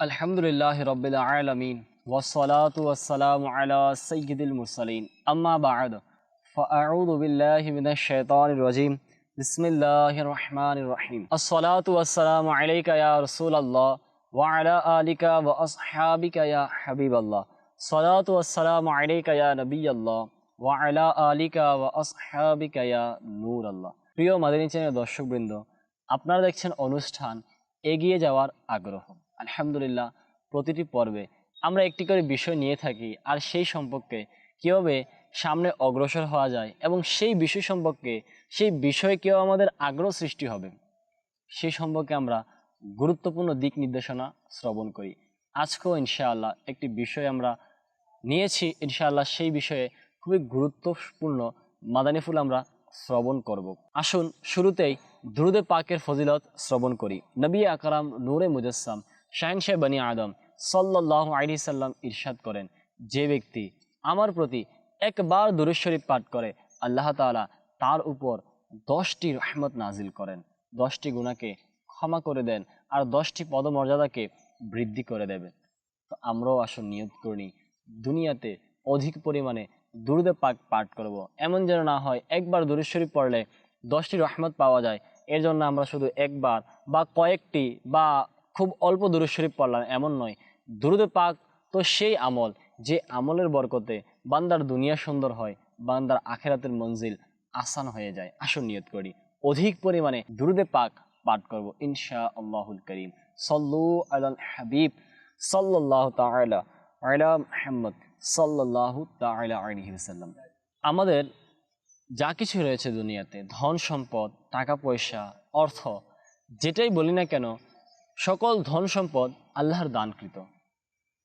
আলহামদুলিল্লাহ রবিল আলমিন ওসলাত ওয়াসালাম আলা সৈয়দুল মুরসালিন আম্মা বাদ فأعوذ بالله من الشيطان الرجيم بسم الله الرحمن الرحيم الصلاة والسلام عليك يا رسول الله وعلى آلك وأصحابك يا حبيب الله صلاة والسلام عليك يا نبي الله وعلى آلك وأصحابك يا نور الله প্রিয় মাদানী চ্যানেল দর্শকবৃন্দ আপনারা দেখছেন অনুষ্ঠান এগিয়ে যাওয়ার আগ্রহ আলহামদুলিল্লাহ, প্রতিটি পর্বে আমরা একটি করে বিষয় নিয়ে থাকি আর সেই সম্পর্কে কীভাবে সামনে অগ্রসর হওয়া যায় এবং সেই বিষয় সম্পর্কে, সেই বিষয়ে কেউ আমাদের আগ্রহ সৃষ্টি হবে, সেই সম্পর্কে আমরা গুরুত্বপূর্ণ দিক নির্দেশনা শ্রবণ করি। আজকেও ইনশাআল্লাহ একটি বিষয় আমরা নিয়েছি, ইনশাআল্লাহ সেই বিষয়ে খুবই গুরুত্বপূর্ণ মাদানী ফুল আমরা শ্রবণ করব। আসুন শুরুতেই দ্রুদে পাকের ফজিলত শ্রবণ করি। নবী আকরাম নূরে মুজাসসাম শাহিন শাহ বনি আদম সাল্লাহ আলি সাল্লাম ইরশাদ করেন। যে ব্যক্তি আমার প্রতি একবার দুরুদ শরীফ পাঠ করে, আল্লাহ তাআলা তার উপর দশটি রহমত নাজিল করেন। দশটি গুণাকে ক্ষমা করে দেন আর দশটি পদমর্যাদাকে বৃদ্ধি করে দেবেন। তো আমরাও আসুন নিয়ত করি দুনিয়াতে অধিক পরিমাণে দুরুদে পাক পাঠ করব। এমন যেন না হয় একবার দুরুদ শরীফ পড়লে দশটি রহমত পাওয়া যায়। এর জন্য আমরা শুধু একবার বা কয়েকটি বা খুব অল্প দুরুদ শরীফ পড়লাম এমন নয়। দুরুদে পাক তো সেই আমল, যে আমলের বরকতে বান্দার দুনিয়া সুন্দর হয়, বান্দার আখেরাতের মঞ্জিল আসান হয়ে যায়। আসুন নিয়ত করি, অধিক পরিমাণে দুরুদে পাক পাঠ করব ইনশা আল্লাহুল করিম। সল্লু আল হাবিব সাল্লাহ তালা আলা মোহাম্মদ আমাদের যা কিছু রয়েছে দুনিয়াতে, ধন সম্পদ, টাকা পয়সা, অর্থ, যেটাই বলি না কেন সকল ধন সম্পদ আল্লাহর দানকৃত।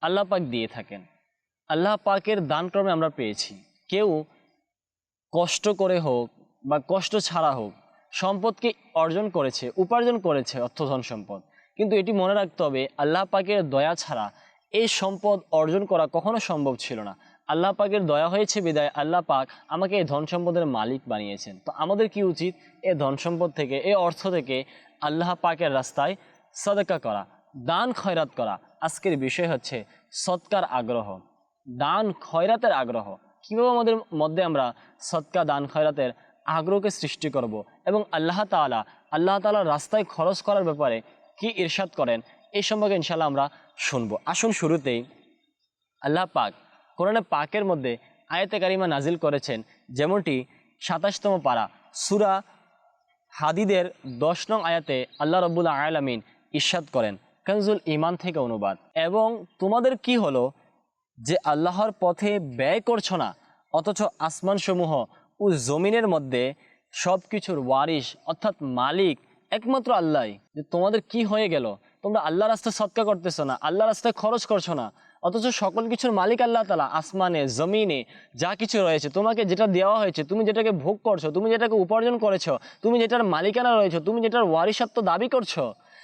আল্লাহ পাক দিয়ে থাকেন। আল্লাহ পাকের দানক্রমে আমরা পেয়েছি। কেউ কষ্ট করে হোক বা কষ্ট ছাড়া হোক, সম্পদকে অর্জন করেছে, উপার্জন করেছে অর্থ ধন সম্পদ। কিন্তু এটি মনে রাখতে হবে, আল্লাহ পাকের দয়া ছাড়া এই সম্পদ অর্জন করা কখনো সম্ভব ছিল না। আল্লাহ পাকের দয়া হয়েছে বিদায়, আল্লাহ পাক আমাকে এই ধন সম্পদের মালিক বানিয়েছেন। তো আমাদের কি উচিত? এ ধন সম্পদ থেকে, এ অর্থ থেকে আল্লাহ পাকের রাস্তায় সদকা করা, দান খয়রাত করা। আজকের বিষয় হচ্ছে সৎকার আগ্রহ। দান খয়রাতের আগ্রহ। কীভাবে আমাদের মধ্যে আমরা সৎকা, দান খয়রাতের আগ্রহকে সৃষ্টি করব এবং আল্লাহ তাআলা, আল্লাহ তাআলার রাস্তায় খরচ করার ব্যাপারে কি ইরশাদ করেন, এই সম্পর্কে ইনশাল্লাহ আমরা শুনব। আসুন শুরুতেই আল্লাহ পাক কোরআনে পাকের মধ্যে আয়াতে কারিমা নাজিল করেছেন, যেমনটি সাতাশতম পারা। সুরা হাদিদের দশ নং আয়াতে আল্লাহ রব্বুল আয়ালামিন ইরশাদ করেন, কানজুল ইমান থেকে অনুবাদ। এবং তোমাদের কি হলো? যে আল্লাহর পথে ব্যয় করছ না, অথচ আসমানসমূহ ও জমিনের মধ্যে সব কিছুর ওয়ারিশ, অর্থাৎ মালিক, একমাত্র আল্লাহ যে তোমাদের কি হয়ে গেল? তোমরা আল্লাহ রাস্তায় সৎকা করতেছো না আল্লাহ রাস্তায় খরচ করছ না, অথচ সকল কিছুর মালিক আল্লাহ তালা আসমানে, জমিনে, যা কিছু রয়েছে, তোমাকে যেটা দেওয়া হয়েছে, তুমি যেটাকে ভোগ করছ, তুমি যেটাকে উপার্জন করেছ, তুমি যেটার মালিকানা রয়েছে, তুমি যেটার ওয়ারিসত্ব দাবি করছ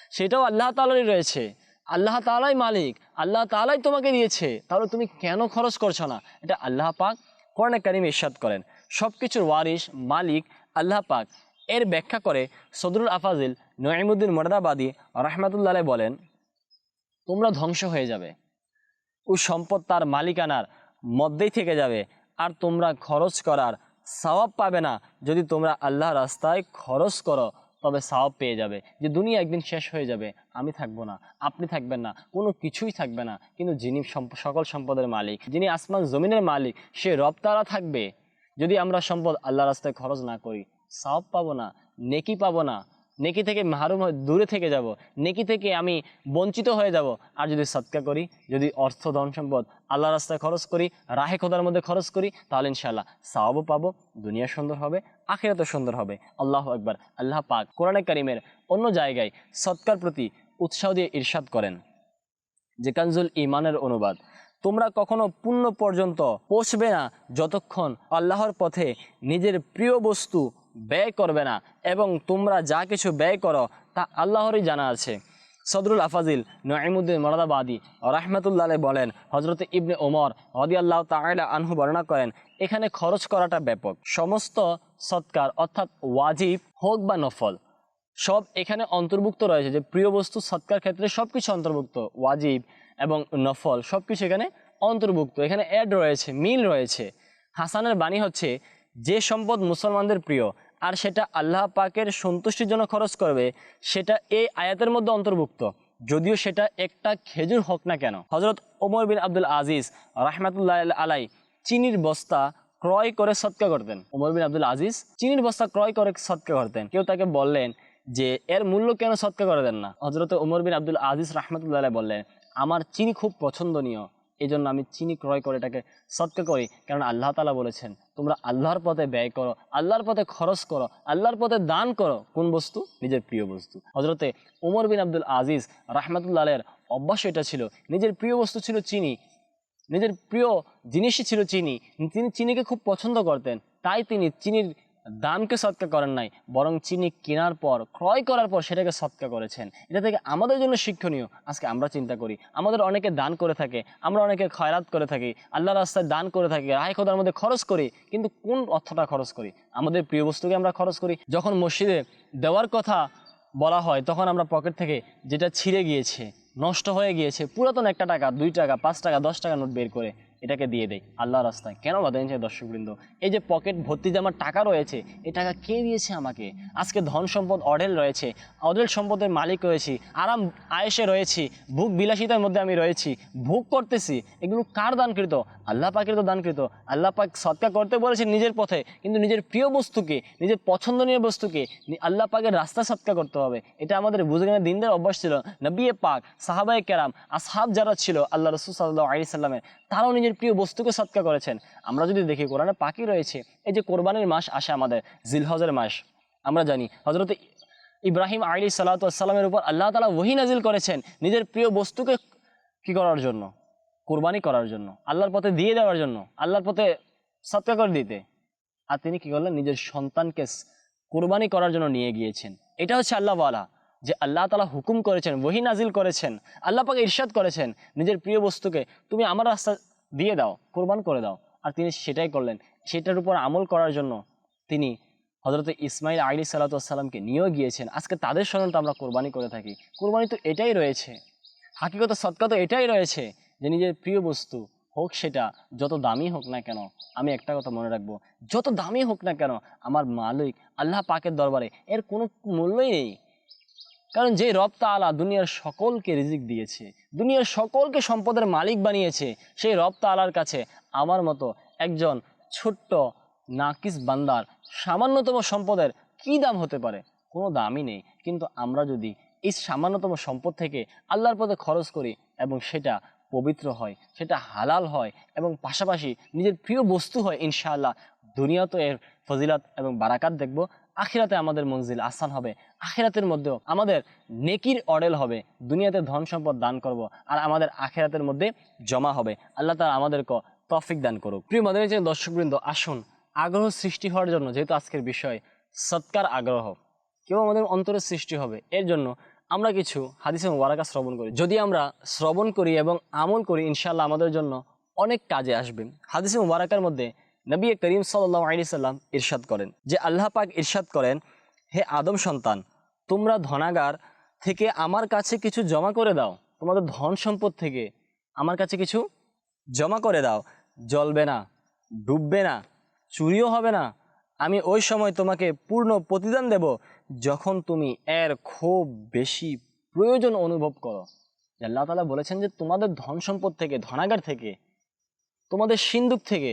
সেটাও আল্লাহ তালারই রয়েছে। আল্লাহ তালাই মালিক, আল্লাহ তালাই তোমাকে দিয়েছে। তাহলে তুমি কেন খরচ করছ না? এটা আল্লাহ পাক কোরআনে কারিম ইরশাদ করেন। সব কিছুর ওয়ারিস মালিক, আল্লাহ পাক। এর ব্যাখ্যা করে সদরুল আফাজিল নঈমুদ্দিন মর্দাবাদী রহমাতুল্লাহ বলেন, তোমরা ধ্বংস হয়ে যাবে। ও সম্পদ তার মালিকানার মধ্যেই থেকে যাবে। আর তোমরা খরচ করার সওয়াব পাবে না। যদি তোমরা আল্লাহ রাস্তায় খরচ করো তবে সাওয়াব পেয়ে যাবে যে দুনিয়া একদিন শেষ হয়ে যাবে, আমি থাকব না, আপনি থাকবেন না, কোনো কিছুই থাকবে না। কিন্তু যিনি সকল সম্পদের মালিক, যিনি আসমান জমিনের মালিক, সে রব তারা থাকবে। যদি আমরা সম্পদ আল্লাহ রাস্তায় খরচ না করি, সাওয়াব পাবো না, নেকি পাবো না। নেকি থেকে মাহরুম দূরে থেকে যাব, নেকি থেকে আমি বঞ্চিত হয়ে যাব। আর যদি সৎকা করি, যদি অর্থ, ধন সম্পদ আল্লাহ রাস্তায় খরচ করি, রাহে খোদার মধ্যে খরচ করি, তাহলে ইনশাল্লাহ সাওয়াবও পাবো, দুনিয়া সুন্দর হবে, আখেরাতও সুন্দর হবে। আল্লাহ একবার আল্লাহ পাক কোরআনে কারিমের অন্য জায়গায় সৎকার প্রতি উৎসাহ দিয়ে ইরশাদ করেন, যে কানজুল ইমানের অনুবাদ, তোমরা কখনো পুণ্য পর্যন্ত পৌঁছবে না যতক্ষণ আল্লাহর পথে নিজের প্রিয় বস্তু ব্যয় করবে না এবং তোমরা যা কিছু ব্যয় করো, তা আল্লাহরই জানা আছে। সদরুল আফাজিল নঈমুদ্দিন মরাদাবাদী রাহমাতুল্লাহ বলেন হজরত ইবনে ওমর হদি আল্লাহ তাআলা আনহু বর্ণনা করেন, এখানে খরচ করাটা ব্যাপক। সমস্ত সৎকার অর্থাৎ ওয়াজিব হোক বা নফল, সব এখানে অন্তর্ভুক্ত রয়েছে যে প্রিয় বস্তু সৎকার ক্ষেত্রে সব কিছু অন্তর্ভুক্ত, ওয়াজিব এবং নফল সব কিছু এখানে অন্তর্ভুক্ত। এখানে অ্যাড রয়েছে, মিল রয়েছে। হাসানের বাণী হচ্ছে যে সম্পদ মুসলমানদের প্রিয়, আর সেটা আল্লাহ পাকের সন্তুষ্টির জন্য খরচ করবে, সেটা এই আয়াতের মধ্যে অন্তর্ভুক্ত। যদিও সেটা একটা খেজুর হোক না কেন। হজরত ওমর বিন আব্দুল আজিজ রাহমাতুল্লাহ আলাই চিনির বস্তা ক্রয় করে সৎকা করতেন। ওমর বিন আব্দুল আজিজ চিনির বস্তা ক্রয় করে সৎকা করতেন। কেউ তাকে বললেন যে, এর মূল্য কেন সৎকা করে দেন না? হজরত ওমর বিন আব্দুল আজিজ রাহমাতুল্লাহ বললেন, আমার চিনি খুব পছন্দনীয়। এই জন্য আমি চিনি ক্রয় করে এটাকে সৎকা করি। কারণ আল্লাহ তালা বলেছেন, তোমরা আল্লাহর পথে ব্যয় করো, আল্লাহর পথে খরচ করো, আল্লাহর পথে দান করো। কোন বস্তু? নিজের প্রিয় বস্তু। হজরতে ওমর বিন আব্দুল আজিজ রাহমাতুল্লাহ আলের অভ্যাস এটা ছিল, নিজের প্রিয় বস্তু ছিল চিনি, নিজের প্রিয় জিনিসই ছিল চিনি। তিনি চিনিকে খুব পছন্দ করতেন, তাই তিনি চিনির দামকে সৎকা করেন নাই, বরং চিনি কেনার পর, ক্রয় করার পর সেটাকে সৎকা করেছেন। এটা থেকে আমাদের জন্য শিক্ষণীয়। আজকে আমরা চিন্তা করি, আমাদের অনেকে দান করে থাকে, আমরা অনেকে খয়রাত করে থাকি, আল্লাহ রাস্তায় দান করে থাকি, রায় খোদার মধ্যে খরচ করি, কিন্তু কোন অর্থটা খরচ করি? আমাদের প্রিয় বস্তুকে আমরা খরচ করি। যখন মসজিদে দেওয়ার কথা বলা হয়, তখন আমরা পকেট থেকে যেটা ছিঁড়ে গিয়েছে, নষ্ট হয়ে গিয়েছে, পুরাতন একটা টাকা, দুই টাকা, পাঁচ টাকা, দশ টাকা নোট বের করে এটাকে দিয়ে দেয় আল্লাহ রাস্তায়। কেন বাধা দিয়েছে দর্শকবৃন্দ? এই যে পকেট ভর্তি আমার টাকা রয়েছে, এই টাকা কে দিয়েছে আমাকে? আজকে ধন সম্পদ অডেল রয়েছে, অডেল সম্পদের মালিক রয়েছি, আরাম আয়েসে রয়েছি, ভোগ বিলাসিতার মধ্যে আমি রয়েছি, ভোগ করতেছি, এগুলো কার দানকৃত? আল্লাহ পাকের তো দানকৃত। আল্লাহ পাক সৎকা করতে বলেছে নিজের পথে, কিন্তু নিজের প্রিয় বস্তুকে, নিজের পছন্দনীয় বস্তুকে আল্লাহ পাকের রাস্তা সৎকা করতে হবে। এটা আমাদের বুঝগানের দিনদের অভ্যাস ছিল। নবিয়ে পাক সাহাবাই কেরাম, আসহাব যারা ছিল, আল্লাহ রসুল সাল্লাহ আলি সাল্লামের, তারাও নিজের প্রিয় বস্তুকে সৎকা করেছেন। আমরা যদি দেখি, কোরআনে পাকি রয়েছে। এই যে কোরবানির মাস আসে আমাদের, জিলহজের মাস। আমরা জানি হজরত ইব্রাহিম আলী সাল্লাতামের উপর আল্লাহ তালা ওহি নাজিল করেছেন নিজের প্রিয় বস্তুকে কি করার জন্য? কোরবানি করার জন্য, আল্লাহর পথে দিয়ে দেওয়ার জন্য, আল্লাহর পথে সৎকা করে দিতে। আর তিনি কি করলেন? নিজের সন্তানকে কোরবানি করার জন্য নিয়ে গিয়েছেন। এটা হচ্ছে আল্লাহওয়ালা যে আল্লাহ তালা হুকুম করেছেন, ওহি নাজিল করেছেন, আল্লাহ পাকে ইরশাদ করেছেন, নিজের প্রিয় বস্তুকে, তুমি আমার রাস্তা দিয়ে দাও, কোরবান করে দাও। আর তিনি সেটাই করলেন। সেটার উপর আমল করার জন্য তিনি হজরত ইসমাইল আলী সাল্লাতামকে নিয়েও গিয়েছেন। আজকে তাদের স্মরণ তো আমরা কোরবানি করে থাকি। কোরবানি তো এটাই রয়েছে। হাকিগত সৎকা তো এটাই রয়েছে যে নিজের প্রিয় বস্তু হোক সেটা, যত দামি হোক না কেন, আমি একটা কথা মনে রাখব, যত দামি হোক না কেন, আমার মালিক আল্লাহ পাকের দরবারে এর কোনো মূল্যই নেই। কারণ যে রব আলা দুনিয়ার সকলকে রিজিক দিয়েছে, দুনিয়ার সকলকে সম্পদের মালিক বানিয়েছে, সেই রব আলার কাছে আমার মতো একজন ছোট্ট, নাকিস বান্দার সামান্যতম সম্পদের কি দাম হতে পারে? কোনো দামই নেই। কিন্তু আমরা যদি এই সামান্যতম সম্পদ থেকে আল্লাহর পথে খরচ করি এবং সেটা পবিত্র হয়, সেটা হালাল হয় এবং পাশাপাশি নিজের প্রিয় বস্তু হয়, ইনশাআল্লাহ দুনিয়া তো এর ফজিলাত এবং বারাকাত দেখব। আখিরাতে আমাদের মঞ্জিল আসান হবে। আখিরাতের মধ্যেও আমাদের নেকির অডেল হবে। দুনিয়াতে ধন সম্পদ দান করব আর আমাদের আখিরাতের মধ্যে জমা হবে। আল্লাহ তালা আমাদেরকে তফিক দান করুক। প্রিয় মাদের দর্শকবৃন্দ, আসুন আগ্রহ সৃষ্টি হওয়ার জন্য যেহেতু আজকের বিষয় সৎকার আগ্রহ, কেউ আমাদের অন্তরের সৃষ্টি হবে। এর জন্য আমরা কিছু হাদিসে মুবারাকা শ্রবণ করি। যদি আমরা শ্রবণ করি এবং আমল করি ইনশাল্লাহ আমাদের জন্য অনেক কাজে আসবে। হাদিসে ওয়ারাকার মধ্যে নবী করিম সাল্লাহ আলি সাল্লাম ইরশাদ করেন যে আল্লাহ পাক ইরশাদ করেন, হে আদম সন্তান, তোমরা ধনাগার থেকে আমার কাছে কিছু জমা করে দাও। তোমাদের ধন সম্পদ থেকে আমার কাছে কিছু জমা করে দাও। জ্বলবে না, ডুববে না, চুরিও হবে না। আমি ওই সময় তোমাকে পূর্ণ প্রতিদান দেব যখন তুমি এর খুব বেশি প্রয়োজন অনুভব করো। আল্লাহ তালা বলেছেন যে তোমাদের ধন সম্পদ থেকে, ধনাগার থেকে, তোমাদের সিন্দুক থেকে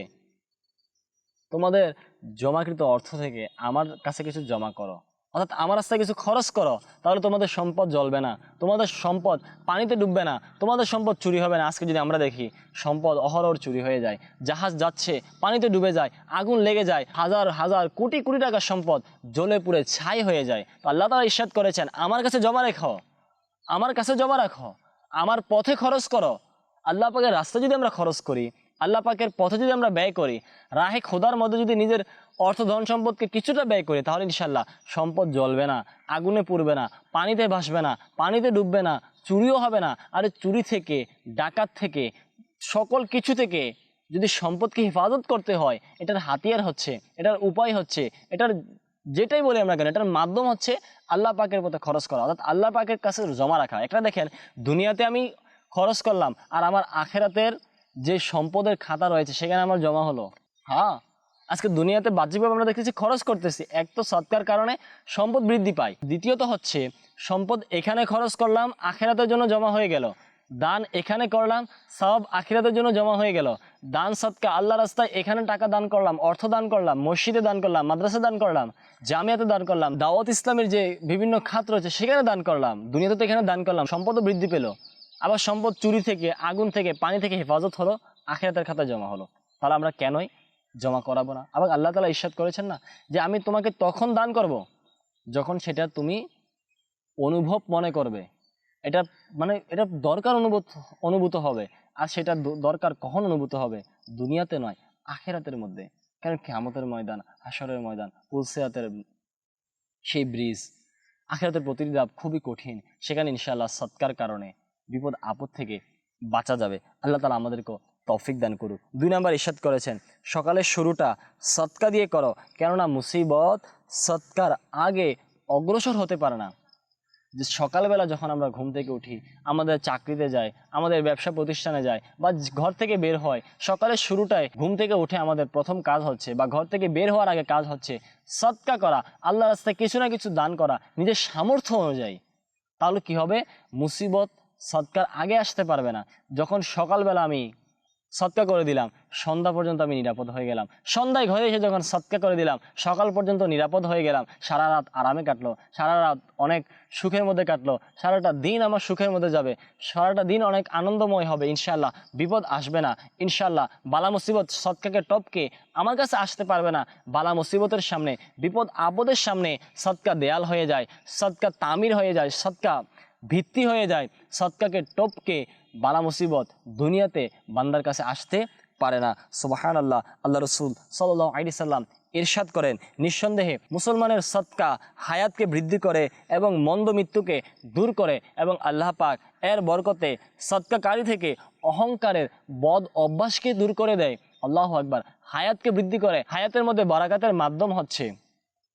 তোমাদের জমাকৃত অর্থ থেকে আমার কাছে কিছু জমা করো। অর্থাৎ আমার রাস্তায় কিছু খরচ করো, তাহলে তোমাদের সম্পদ জ্বলবে না। তোমাদের সম্পদ পানিতে ডুববে না। তোমাদের সম্পদ চুরি হবে না। আজকে যদি আমরা দেখি, সম্পদ অহরহ চুরি হয়ে যায়। জাহাজ যাচ্ছে, পানিতে ডুবে যায়, আগুন লেগে যায়, হাজার হাজার, কোটি কোটি টাকার সম্পদ জ্বলে পুড়ে ছাই হয়ে যায়। তো আল্লাহ তারা ইস্বাদ করেছেন, আমার কাছে জমা রেখো। আমার কাছে জমা রাখো। আমার পথে খরচ করো। আল্লাহ পাকের রাস্তা যদি আমরা খরচ করি আল্লাহ পাকের পথে যদি আমরা ব্যয় করি, রাহে খোদার মধ্যে যদি নিজের অর্থ, ধন সম্পদকে কিছুটা ব্যয় করি, তাহলে ইনশাল্লাহ সম্পদ জ্বলবে না, আগুনে পুড়বে না, পানিতে ভাসবে না, পানিতে ডুববে না, চুরিও হবে না। আরে চুরি থেকে, ডাকাত থেকে, সকল কিছু থেকে যদি সম্পদকে হেফাজত করতে হয়, এটার হাতিয়ার হচ্ছে, এটার উপায় হচ্ছে, এটার যেটাই বলি আমরা কেন, এটার মাধ্যম হচ্ছে আল্লাহ পাকের পথে খরচ করা। অর্থাৎ আল্লাহ পাকের কাছে জমা রাখা। একটা দেখেন, দুনিয়াতে আমি খরচ করলাম, আর আমার আখেরাতের যে সম্পদের খাতা রয়েছে, সেখানে আমার জমা হলো। হ্যাঁ আজকে দুনিয়াতে বাহ্যিকভাবে আমরা দেখতেছি খরচ করতেছি। এক তো সৎকার কারণে সম্পদ বৃদ্ধি পায়। দ্বিতীয়ত হচ্ছে, সম্পদ এখানে খরচ করলাম, আখেরাতের জন্য জমা হয়ে গেল। দান এখানে করলাম সব আখিরাতের জন্য জমা হয়ে গেল। দান সৎকা আল্লাহ রাস্তায় এখানে টাকা দান করলাম, অর্থ দান করলাম, মসজিদে দান করলাম, মাদ্রাসা দান করলাম, জামিয়াতে দান করলাম, দাওয়াত ইসলামের যে বিভিন্ন খাত রয়েছে, সেখানে দান করলাম। দুনিয়াতে তো এখানে দান করলাম, সম্পদও বৃদ্ধি পেল। আবার সম্পদ চুরি থেকে, আগুন থেকে, পানি থেকে হেফাজত হলো, আখিরাতের খাতায় জমা হলো। তাহলে আমরা কেনই জমা করাবো না? আবার আল্লাহ তালা ইস্বাদ করেছেন না যে আমি তোমাকে তখন দান করব যখন সেটা তুমি অনুভব মনে করবে। এটা মানে এটা দরকার অনুভূত অনুভূত হবে। আর সেটা দরকার কখন অনুভূত হবে? দুনিয়াতে নয়, আখেরাতের মধ্যে। কারণ কেমতের ময়দান হাসরের ময়দান পুলসিয়াতের সেই ব্রিজ আখেরাতের প্রতিটি ধাপ খুবই কঠিন। সেখানে ইনশাআল্লাহ সৎকার কারণে বিপদ আপদ থেকে বাঁচা যাবে। আল্লাহ তালা আমাদেরকে তৌফিক দান করুক। দুই নাম্বার ইস্বাদ করেছেন, সকালের শুরুটা সৎকা দিয়ে করো, কেননা মুসিবত সৎকার আগে অগ্রসর হতে পারে না। যে সকালবেলা যখন আমরা ঘুম থেকে উঠি, আমাদের চাকরিতে যাই, আমাদের ব্যবসা প্রতিষ্ঠানে যাই, বা ঘর থেকে বের হয়, সকালের শুরুটায় ঘুম থেকে উঠে আমাদের প্রথম কাজ হচ্ছে, বা ঘর থেকে বের হওয়ার আগে কাজ হচ্ছে, সৎকা করা আল্লাহ রাস্তায় কিছু না কিছু দান করা, নিজের সামর্থ্য অনুযায়ী। তাহলে কি হবে? মুসিবত সৎকার আগে আসতে পারবে না। যখন সকালবেলা আমি সৎকা করে দিলাম, সন্ধ্যা পর্যন্ত আমি নিরাপদ হয়ে গেলাম। সন্ধ্যায় ঘরে এসে যখন সৎকা করে দিলাম, সকাল পর্যন্ত নিরাপদ হয়ে গেলাম। সারা রাত আরামে কাটলো, সারা রাত অনেক সুখের মধ্যে কাটলো, সারাটা দিন আমার সুখের মধ্যে যাবে। সারাটা দিন অনেক আনন্দময় হবে ইনশাল্লাহ বিপদ আসবে না ইনশাল্লাহ বালা মুসিবত সৎকাকে টপকে আমার কাছে আসতে পারবে না। বালা মুসিবতের সামনে, বিপদ আপদের সামনে সৎকা দেয়াল হয়ে যায় সৎকা তামির হয়ে যায় সৎকা ভিত্তি হয়ে যায়। সৎকাকে, টপকে, বালা মুসিবত দুনিয়াতে বান্দার কাছে আসতে পারে না। সুবাহান আল্লাহ আল্লাহ রসুল সাল্লাহ আলি সাল্লাম ইরশাদ করেন, নিঃসন্দেহে মুসলমানের সৎকা হায়াতকে বৃদ্ধি করে এবং মন্দ মৃত্যুকে দূর করে এবং আল্লাহ পাক এর বরকতে সৎকাকারী থেকে অহংকারের বদ অভ্যাসকে দূর করে দেয়। আল্লাহ আকবার, হায়াতকে বৃদ্ধি করে। হায়াতের মধ্যে বারাকাতের মাধ্যম হচ্ছে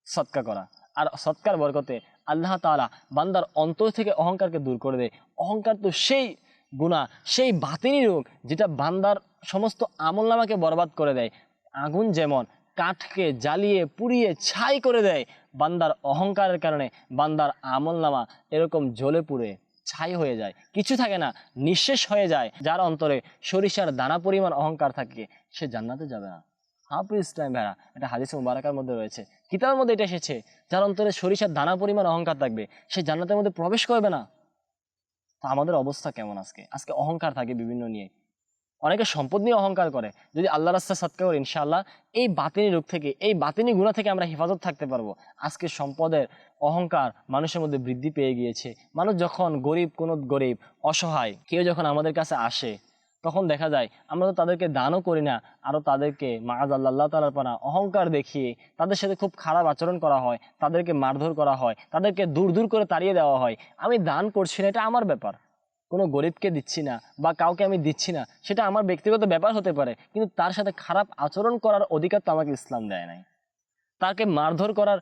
সৎকা করা। আর সৎকার বরকতে আল্লাহ তাআলা বান্দার অন্তর থেকে অহংকারকে দূর করে দেয়। অহংকার তো সেই গুণা সেই বাতিনি রোগ যেটা বান্দার সমস্ত আমল নামাকে বরবাদ করে দেয়। আগুন যেমন কাঠকে জ্বালিয়ে, পুড়িয়ে ছাই করে দেয়, বান্দার অহংকারের কারণে বান্দার আমল নামা এরকম জ্বলে পুড়ে ছাই হয়ে যায়। কিছু থাকে না, নিঃশেষ হয়ে যায়, যার অন্তরে সরিষার দানা পরিমাণ অহংকার থাকে, সে জান্নাতে যাবে না। হাফিজ ইসলাম ভেড়া এটা হাদিস মুবারাকার মধ্যে রয়েছে। কিতাবের মধ্যে এটা এসেছে, যার অন্তরে সরিষার দানা পরিমাণ অহংকার থাকবে, সে জান্নাতের মধ্যে প্রবেশ করবে না। তা আমাদের অবস্থা কেমন আজকে? আজকে অহংকার থাকে বিভিন্ন নিয়ে। অনেকে সম্পদ নিয়ে অহংকার করে। যদি আল্লাহ রাস্তা সৎকা করে, ইনশাআল্লাহ এই বাতিনি রোগ থেকে, এই বাতিনি গুণা থেকে আমরা হেফাজত থাকতে পারব। আজকে সম্পদের অহংকার মানুষের মধ্যে বৃদ্ধি পেয়ে গিয়েছে। মানুষ যখন গরিব, কোনো গরিব, অসহায়, কেউ যখন আমাদের কাছে আসে তখন দেখা যায়, আমরা তো তাদেরকে দানও করি না আরও তাদেরকে মাজ আল্লাহ তালার পানা অহংকার দেখিয়ে তাদের সাথে খুব খারাপ আচরণ করা হয়, তাদেরকে মারধর করা হয়, তাদেরকে দূর দূর করে তাড়িয়ে দেওয়া হয়। আমি দান করছি না, এটা আমার ব্যাপার। কোনো গরিবকে দিচ্ছি না বা কাউকে আমি দিচ্ছি না, সেটা আমার ব্যক্তিগত ব্যাপার হতে পারে, কিন্তু তার সাথে খারাপ আচরণ করার অধিকার তো আমাকে ইসলাম দেয় নাই। তাকে মারধর করার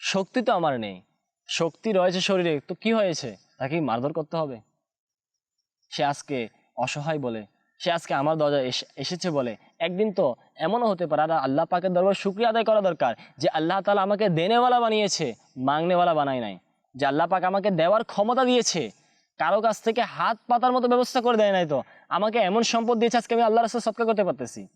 শক্তি তো আমার নেই। শক্তি রয়েছে শরীরে, তো কি হয়েছে? তাকে মারধর করতে হবে? সে আজকে অসহায় বলে। সে আজকে আমার দরজায় এসে- এসেছে বলে। একদিন তো এমনও হতে পারে, আর আল্লাহ পাকের দরবার শুক্রিয়া আদায় করা দরকার যে আল্লাহ তালা আমাকে দেনেওয়ালা বানিয়েছে, মাংনেওয়ালা বানায় নাই। যে আল্লাহ পাক আমাকে দেওয়ার ক্ষমতা দিয়েছে, কারও কাছ থেকে হাত পাতার মতো ব্যবস্থা করে দেয় নাই তো, আমাকে এমন সম্পদ দিয়েছে আজকে আমি আল্লাহ রাস্তা সৎকার করতে পারতেছি।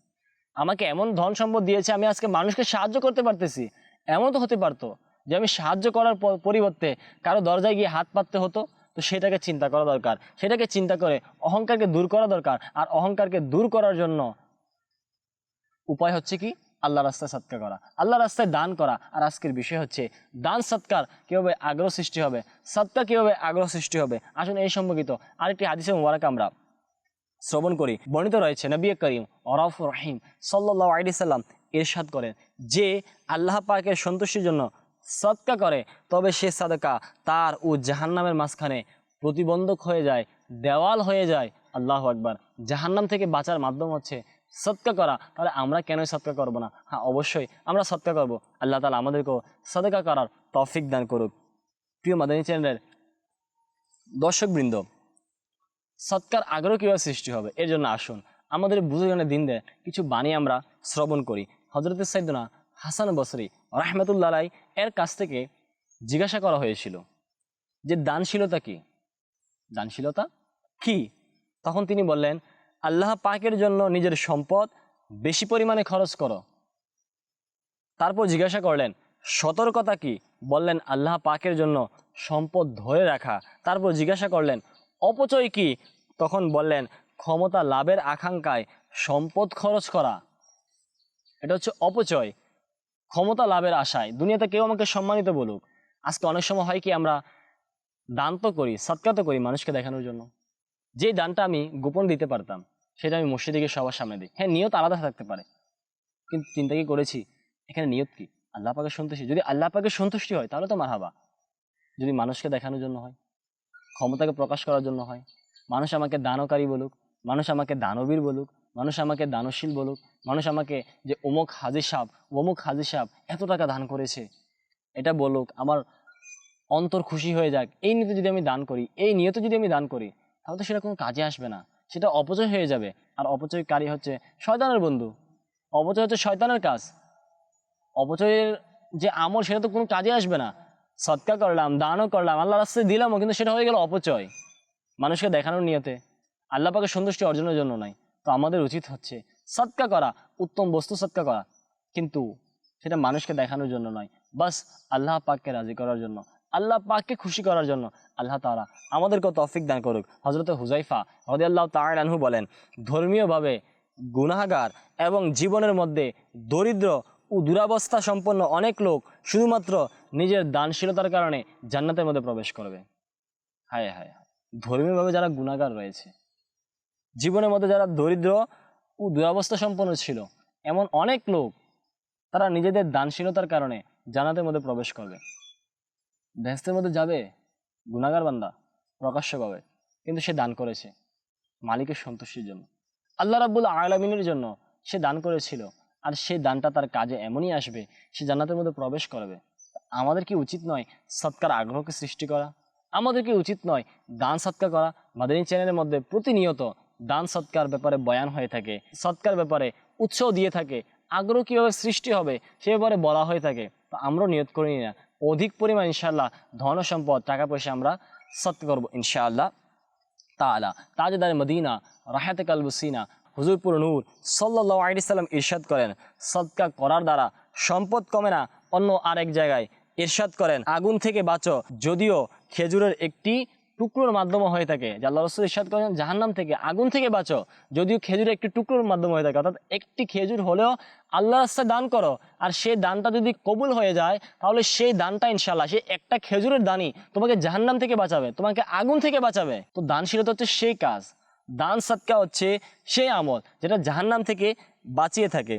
আমাকে এমন ধন সম্পদ দিয়েছে, আমি আজকে মানুষকে সাহায্য করতে পারতেছি। এমন তো হতে পারতো যে আমি সাহায্য করার পরিবর্তে কারও দরজায় গিয়ে হাত পাততে হতো তো সেটাকে চিন্তা করা দরকার। সেটাকে চিন্তা করে অহংকারকে দূর করা দরকার। আর অহংকারকে দূর করার জন্য উপায় হচ্ছে কি? আল্লাহ রাস্তায় সৎকার করা। আল্লাহ রাস্তায় দান করা। আর আজকের বিষয় হচ্ছে দান সৎকার কীভাবে আগ্রহ সৃষ্টি হবে? সৎকার কীভাবে আগ্রহ সৃষ্টি হবে? আসুন এই সম্পর্কিত আরেকটি হাদিসে মুবারক আমরা শ্রবণ করি। বর্ণিত রয়েছে, নবী করিম অরফ রহিম সাল্লাহ আলি সাল্লাম ইরশাদ করেন যে আল্লাহ পাকের সন্তুষ্টির জন্য সৎকা করে, তবে সে সাদকা। তার ও জাহান্নামের মাঝখানে প্রতিবন্ধক হয়ে যায়, দেওয়াল হয়ে যায়। আল্লাহ আকবার। জাহান্নাম থেকে বাঁচার মাধ্যম হচ্ছে সৎকা করা। তাহলে আমরা কেন সৎকা করব না? হ্যাঁ অবশ্যই আমরা সৎকা করব। আল্লাহ তালা আমাদেরকেও সদকা করার তৌফিক দান করুক। প্রিয় মাদানী চ্যানেলের দর্শকবৃন্দ, সৎকার আগ্রহ কীভাবে সৃষ্টি হবে? এর জন্য আসুন, আমাদের বুজুর্গানের দিন দেয় কিছু বাণী আমরা শ্রবণ করি। হজরত সাইদনা হাসান বসরি রাহমাতুল্লাহ আলাই এর কাছ থেকে জিজ্ঞাসা করা হয়েছিল যে দানশীলতা কি? দানশীলতা কি? তখন তিনি বললেন, আল্লাহ পাকের জন্য নিজের সম্পদ বেশি পরিমাণে খরচ করো। তারপর জিজ্ঞাসা করলেন, সতর্কতা কি? বললেন, আল্লাহ পাকের জন্য সম্পদ ধরে রাখা। তারপর জিজ্ঞাসা করলেন, অপচয় কি? তখন বললেন, ক্ষমতা লাভের আকাঙ্ক্ষায় সম্পদ খরচ করা। এটা হচ্ছে অপচয়। ক্ষমতা লাভের আশায়, দুনিয়াতে কেউ আমাকে সম্মানিত বলুক, আজকে অনেক সময় হয় কি আমরা দান তো করি সৎকার তো করি মানুষকে দেখানোর জন্য। যে দানটা আমি গোপন দিতে পারতাম, সেটা আমি মসজিদে গিয়ে সবার সামনে দিই। হ্যাঁ নিয়ত আলাদা থাকতে পারে, কিন্তু চিন্তা কি করেছি? এখানে নিয়ত কি? আল্লাহ পাকে সন্তুষ্টি। যদি আল্লাহ পাকে সন্তুষ্টি হয়, তাহলে তো মারহাবা। যদি মানুষকে দেখানোর জন্য হয়, ক্ষমতাকে প্রকাশ করার জন্য হয়, মানুষ আমাকে দানকারী বলুক, মানুষ আমাকে দানবীর বলুক মানুষ আমাকে দানশীল বলুক, মানুষ আমাকে যে অমুক হাজির সাহ অমুক হাজির সাহ এত টাকা দান করেছে, এটা বলুক, আমার অন্তর খুশি হয়ে যাক, এই নিয়তে যদি আমি দান করি, এই নিয়তে যদি আমি দান করি, তাহলে তো সেটা কোনো কাজে আসবে না, সেটা অপচয় হয়ে যাবে। আর অপচয়কারী হচ্ছে শয়তানের বন্ধু, অপচয় হচ্ছে শয়তানের কাজ। অপচয়ের যে আমল, সেটা তো কোনো কাজে আসবে না। সৎকা করলাম, দানও করলাম আল্লাহ রাস্তায় দিলামও, কিন্তু সেটা হয়ে গেল অপচয়। মানুষকে দেখানোর নিয়তে, আল্লাহ পাকে সন্তুষ্টি অর্জনের জন্য নয়। তো আমাদের উচিত হচ্ছে সৎকা করা, উত্তম বস্তু সৎকা করা। কিন্তু সেটা মানুষকে দেখানোর জন্য নয়, বাস আল্লাহ পাককে রাজি করার জন্য, আল্লাহ পাককে খুশি করার জন্য আল্লাহ তাআলা আমাদেরকে তৌফিক দান করুক। হজরত হুজাইফা হদি আল্লাহ তাহু বলেন, ধর্মীয়ভাবে গুনাহগার এবং জীবনের মধ্যে দরিদ্র ও দুরাবস্থা সম্পন্ন অনেক লোক শুধুমাত্র নিজের দানশীলতার কারণে জান্নাতের মধ্যে প্রবেশ করবে। হায় হায় ধর্মীয়ভাবে যারা গুণাগার রয়েছে জীবনের মধ্যে যারা দরিদ্র ও দুরাবস্থা সম্পন্ন ছিল, এমন অনেক লোক তারা নিজেদের দানশীলতার কারণে জানাতের মধ্যে প্রবেশ করবে। ব্যস্তের মধ্যে যাবে গুণাগার বান্দা প্রকাশ্যভাবে কিন্তু সে দান করেছে মালিকের সন্তুষ্টির জন্য। আল্লাহ রাব্বুল আলামিনের জন্য সে দান করেছিল, আর সেই দানটা তার কাজে এমনই আসবে, সে জান্নাতের মধ্যে প্রবেশ করবে। আমাদের কি উচিত নয় সৎকার আগ্রহকে সৃষ্টি করা? আমাদের কি উচিত নয় দান সৎকার করা? মাদানী চ্যানেলের মধ্যে প্রতিনিয়ত দান সৎকার ব্যাপারে বয়ান হয়ে থাকে, সৎকার ব্যাপারে উৎসাহ দিয়ে থাকে, আগ্রহ কীভাবে সৃষ্টি হবে সে ব্যাপারে বলা হয়ে থাকে। তো আমরাও নিয়ত করি না। অধিক পরিমাণ ইনশাআল্লাহ ধন সম্পদ, টাকা পয়সা আমরা সৎকার করব ইনশাআল্লাহ তালা তাজদার মদিনা, রাহাতে কালবুসিনা হুজুরপুর নূর সাল্লাহ আলিয়াল্লাম ইরশাদ করেন। সৎকা করার দ্বারা সম্পদ কমে না, অন্য আরেক জায়গায় ইরশাদ করেন। আগুন থেকে বাঁচো, যদিও খেজুরের একটি টুকরোর মাধ্যমে হয়ে থাকে। যে আল্লাহ রসুল ইরশাদ করেন, জাহান্নাম থেকে আগুন থেকে বাঁচো। যদিও খেজুরের একটি টুকরোর মাধ্যমে হয়ে থাকে, অর্থাৎ একটি খেজুর হলেও আল্লাহ রাস্তায় দান করো। আর সেই দানটা যদি কবুল হয়ে যায়, তাহলে সেই দানটা ইনশাল্লাহ সেই একটা খেজুরের দানই তোমাকে জাহান্নাম থেকে বাঁচাবে, তোমাকে আগুন থেকে বাঁচাবে। তো দানশীলতা হচ্ছে সেই কাজ। দান সৎকা হচ্ছে সেই আমল, যেটা জাহান্নাম থেকে বাঁচিয়ে থাকে।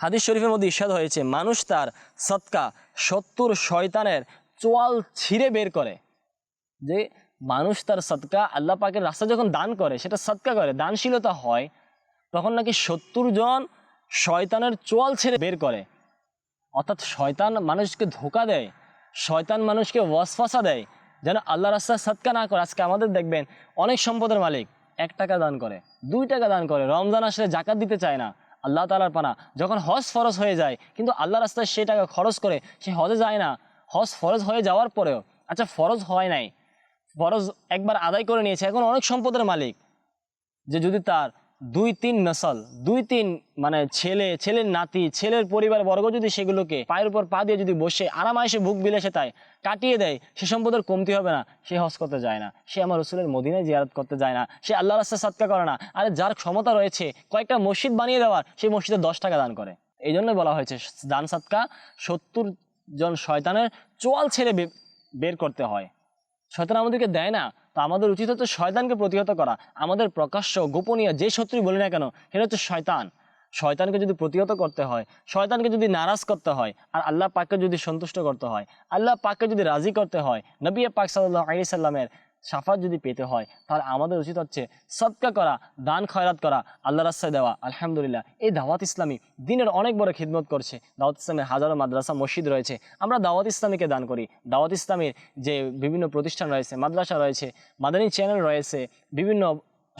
হাদিস শরীফের মধ্যে ইস্বাদ হয়েছে, মানুষ তার সৎকা সত্তর শয়তানের চোয়াল ছিঁড়ে বের করে। যে মানুষ তার সৎকা আল্লাহ পাকের রাস্তা যখন দান করে, সেটা সৎকা করে, দানশীলতা হয়, তখন নাকি সত্তর জন শয়তানের চোয়াল ছেড়ে বের করে। অর্থাৎ শয়তান মানুষকে ধোকা দেয়, শয়তান মানুষকে ওয়াসফাসা দেয়, যেন আল্লাহ রাস্তায় সৎকা না করে। আজকে আমাদের দেখবেন, অনেক সম্পদের মালিক এক টাকা দান করে, দুই টাকা দান করে, রমজান আসলে জাকাত দিতে চায় না, আল্লাহ তালার পানা। যখন হজ ফরজ হয়ে যায়, কিন্তু আল্লাহ রাস্তায় সে টাকা খরচ করে, সে হজে যায় না, হজ ফরজ হয়ে যাওয়ার পরেও আচ্ছা ফরজ হয় নাই ফরজ একবার আদায় করে নিয়েছে। এখন অনেক সম্পদের মালিক যে যদি তার দুই তিন নসল, দুই তিন মানে ছেলে, ছেলের নাতি, ছেলের পরিবার বর্গ যদি সেগুলোকে পায়ের উপর পা দিয়ে যদি বসে আরামাইসে বুক বিলাসে তাই কাটিয়ে দেয়, সে সম্পদের কমতি হবে না, সে হজ করতে যায় না, সে আমার রসুলের মদিনায় জিয়ারত করতে যায় না, সে আল্লাহ রাস্তা সাতকা করে না। আরে যার ক্ষমতা রয়েছে, কয়েকটা মসজিদ বানিয়ে দেওয়ার, সে মসজিদে দশ টাকা দান করে। এই জন্যই বলা হয়েছে দান সাতকা সত্তর জন শয়তানের চোয়াল ছেড়ে বের করতে হয়। শয়তান আমাদেরকে দেয় না। তো আমাদের উচিত হচ্ছে শয়তানকে প্রতিহত করা। আমাদের প্রকাশ্য, গোপনীয় যে শত্রুই বলি না কেন, সেটা হচ্ছে শয়তান। শয়তানকে যদি প্রতিহত করতে হয়, শয়তানকে যদি নারাজ করতে হয়, আর আল্লাহ পাককে যদি সন্তুষ্ট করতে হয়, আল্লাহ পাককে যদি রাজি করতে হয়, নবী পাক সাল্লাহ আলি সাল্লামের সাফাত যদি পেতে হয়, তাহলে আমাদের উচিত হচ্ছে সৎকা করা, দান খয়রাত করা আল্লাহ রাস্তায় দেওয়া। আলহামদুলিল্লাহ, এই দাওয়াত ইসলামী দিনের অনেক বড় খিদমত করছে। দাওয়াত ইসলামের হাজারো মাদ্রাসা, মসজিদ রয়েছে। আমরা দাওয়াত ইসলামীকে দান করি। দাওয়াত ইসলামের যে বিভিন্ন প্রতিষ্ঠান রয়েছে, মাদ্রাসা রয়েছে, মাদানী চ্যানেল রয়েছে, বিভিন্ন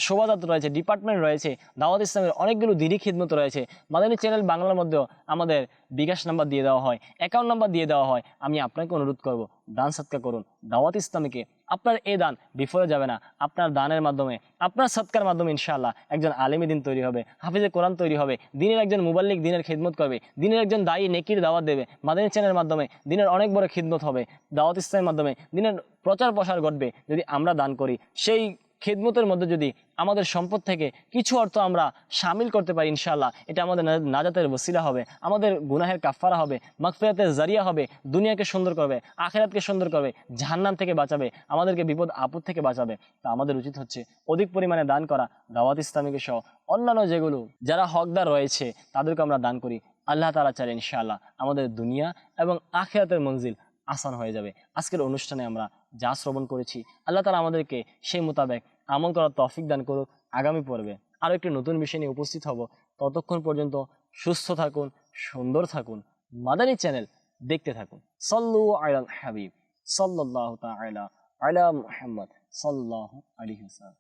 শোভাযাত্রা রয়েছে ডিপার্টমেন্ট রয়েছে, দাওয়াত ইসলামের অনেকগুলো দিনই খিদমত রয়েছে। মাদানী চ্যানেল বাংলার মধ্যেও আমাদের বিকাশ নাম্বার দিয়ে দেওয়া হয় অ্যাকাউন্ট নাম্বার দিয়ে দেওয়া হয়। আমি আপনাকে অনুরোধ করব, দান সৎকা করুন। দাওয়াত ইসলামীকে আপনার এই দান বিফলে যাবে না। আপনার দানের মাধ্যমে, আপনার সৎকার মাধ্যমে ইনশাআল্লাহ একজন আলেমী দিন তৈরি হবে, হাফিজে কোরআন তৈরি হবে, দিনের একজন মুবাল্লিক দিনের খিদমত করবে, দিনের একজন দায়ী নেকির দাওয়াত দেবে। মাদানী চ্যানেলের মাধ্যমে দিনের অনেক বড় খিদমত হবে। দাওয়াত ইসলামের মাধ্যমে দিনের প্রচার প্রসার ঘটবে যদি আমরা দান করি। সেই খেদমতের মধ্যে যদি আমাদের সম্পদ থেকে কিছু অর্থ আমরা সামিল করতে পারি, ইনশাআল্লাহ, এটা আমাদের নাজাতের বসিলা হবে, আমাদের গুনাহের কাফারা হবে, মাগফিরাতের জারিয়া হবে, দুনিয়াকে সুন্দর করবে, আখেরাতকে সুন্দর করবে, জাহান্নাম থেকে বাঁচাবে, আমাদেরকে বিপদ, আপদ থেকে বাঁচাবে। তা আমাদের উচিত হচ্ছে অধিক পরিমাণে দান করা, দাওয়াত ইসলামীকে সহ অন্যান্য যেগুলো, যারা হকদার রয়েছে, তাদেরকে আমরা দান করি। আল্লাহ তালা চাইলে ইনশাআল্লাহ আমাদের দুনিয়া এবং আখেরাতের মঞ্জিল আসান হয়ে যাবে। আজকের অনুষ্ঠানে আমরা যা শ্রবণ করেছি। আল্লাহ তালা আমাদেরকে সেই মোতাবেক আমল করার তফিক দান করুক। আগামী পর্বে আরও একটি নতুন বিষয় নিয়ে উপস্থিত হব। ততক্ষণ পর্যন্ত সুস্থ থাকুন, সুন্দর থাকুন, মাদানী চ্যানেল দেখতে থাকুন। সল্লু আলাল হাবিব সল্লাহ তালা আলা মোহাম্মদ সাল্লাহ আলী হাসান